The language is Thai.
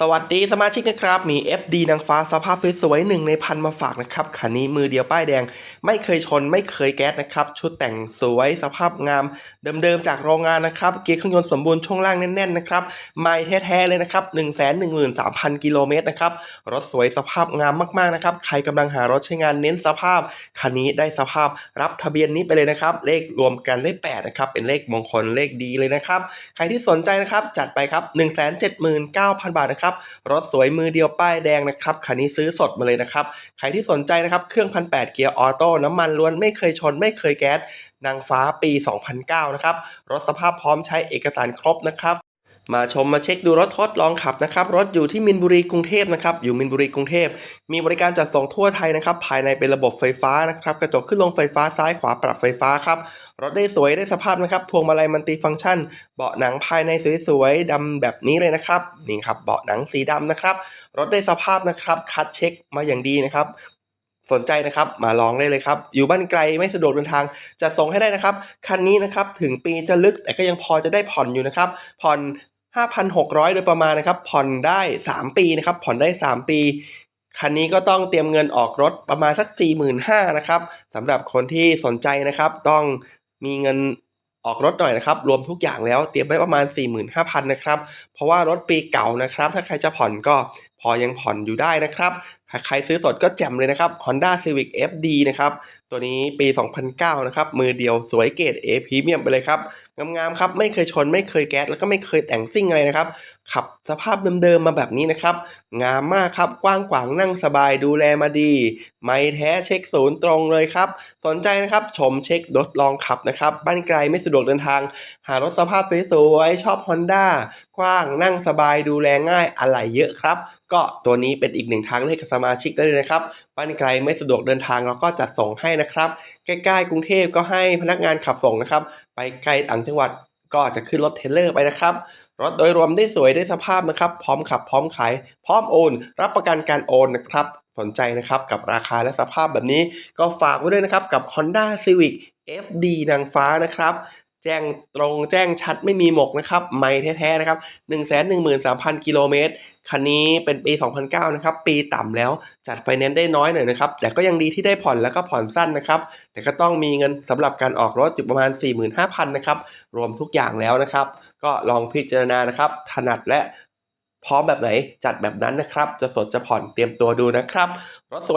สวัสดีสมาชิกนะครับ มี FD นางฟ้าสภาพสวยๆหนึ่งในพันมาฝากนะครับคันนี้มือเดียวป้ายแดง ไม่เคยชนไม่เคยแก๊สนะครับ ชุดแต่งสวยสภาพงาม เดิมๆจากโรงงานนะครับ เกียร์เครื่องยนต์สมบูรณ์ช่วงล่างแน่นๆนะครับไม่แท้ๆเลยนะครับ1 1 3 0 0 0 กิโลเมตรนะครับ รถสวยสภาพงามมากๆนะครับ ใครกำลังหารถใช้งานเน้นสภาพ คันนี้ได้สภาพรับทะเบียนนี้ไปเลยนะครับ เลขรวมกันเลข8นะครับเป็นเลขมงคลเลขดีเลยนะครับใครที่สนใจนะครับจัดไปครับ 179,000 บาทนะครับรถสวยมือเดียวป้ายแดงนะครับคันนี้ซื้อสดมาเลยนะครับใครที่สนใจนะครับเครื่องพันแเกียร์ออโต้น้ำมันล้วนไม่เคยชนไม่เคยแก๊สนางฟ้าปี 2009 นะครับรถสภาพพร้อมใช้เอกสารครบนะครับ มาชมมาเช็คดูรถทดลองขับนะครับรถอยู่ที่มินบุรีกรุงเทพนะครับอยู่มินบุรีกรุงเทพ มีบริการจัดส่งทั่วไทยนะครับภายในเป็นระบบไฟฟ้านะครับกระจกขึ้นลงไฟฟ้าซ้ายขวาปรับไฟฟ้าครับรถได้สวยได้สภาพนะครับพวงมาลัยมันติฟังก์ชัน เบาะหนังภายในสวยๆดำแบบนี้เลยนะครับนี่ครับเบาะหนังสีดำนะครับรถได้สภาพนะครับคัดเช็คมาอย่างดีนะครับสนใจนะครับมาลองได้เลยครับ อยู่บ้านไกลไม่สะดวกเดินทางจะส่งให้ได้นะครับ คันนี้นะครับถึงปีจะลึกแต่ก็ยังพอจะได้ผ่อนอยู่นะครับ ผ่อน 5,600 โดยประมาณนะครับ ผ่อนได้ 3 ปีนะครับ ผ่อนได้ 3 ปี คันนี้ก็ต้องเตรียมเงินออกรถประมาณสัก 45,000นะครับสำหรับคนที่สนใจนะครับ ต้องมีเงินออกรถหน่อยนะครับ รวมทุกอย่างแล้วเตรียมไว้ประมาณ 45,000นะครับ เพราะว่ารถปีเก่านะครับ ถ้าใครจะผ่อนก็พอยังผ่อนอยู่ได้นะครับ ใครซื้อสดก็แจ่มเลยนะครับ Honda Civic FD นะครับ ตัวนี้ปี 2009 นะครับ มือเดียวสวยเกรด A พรีเมียมไปเลยครับ งามๆครับ ไม่เคยชน ไม่เคยแก๊ส แล้วก็ไม่เคยแต่งซิ่งอะไรนะครับ ขับสภาพเดิมๆมาแบบนี้นะครับ งามมากครับ กว้างขวางนั่งสบายดูแลมาดี ไม่แท้เช็คศูนย์ตรงเลยครับ สนใจนะครับ ชมเช็ครถลองขับนะครับ บ้านไกลไม่สะดวกเดินทาง หารถสภาพสวยๆ ชอบ Honda กว้างนั่งสบายดูแลง่าย อะไรเยอะครับ ก็ตัวนี้เป็นอีกหนึ่งทางเลือกกับสมาชิกได้เลยนะครับบ้านไกลไม่สะดวกเดินทางเราก็จัดส่งให้นะครับ ใกล้ๆกรุงเทพก็ให้พนักงานขับส่งนะครับ ไปไกลต่างจังหวัดก็จะขึ้นรถเทรลเลอร์ไปนะครับ รถโดยรวมได้สวยได้สภาพนะครับ พร้อมขับพร้อมขาย พร้อมโอน รับประกันการโอนนะครับสนใจนะครับกับราคาและสภาพแบบนี้ก็ฝากไว้ด้วยนะครับกับ Honda Civic FD นางฟ้านะครับ แจ้งตรงแจ้งชัดไม่มีหมกนะครับไม่แท้ๆนะครับ 113,000 กิโลเมตร คันนี้เป็นปี 2009 นะครับ ปีต่ำแล้วจัดไฟแนนซ์ได้น้อยหน่อยนะครับ แต่ก็ยังดีที่ได้ผ่อนแล้วก็ผ่อนสั้นนะครับ แต่ก็ต้องมีเงินสำหรับการออกรถอยู่ประมาณ 45,000 นะครับ รวมทุกอย่างแล้วนะครับ ก็ลองพิจารณานะครับ ถนัดและพร้อมแบบไหนจัดแบบนั้นนะครับ จะสดจะผ่อนเตรียมตัวดูนะครับรถสวย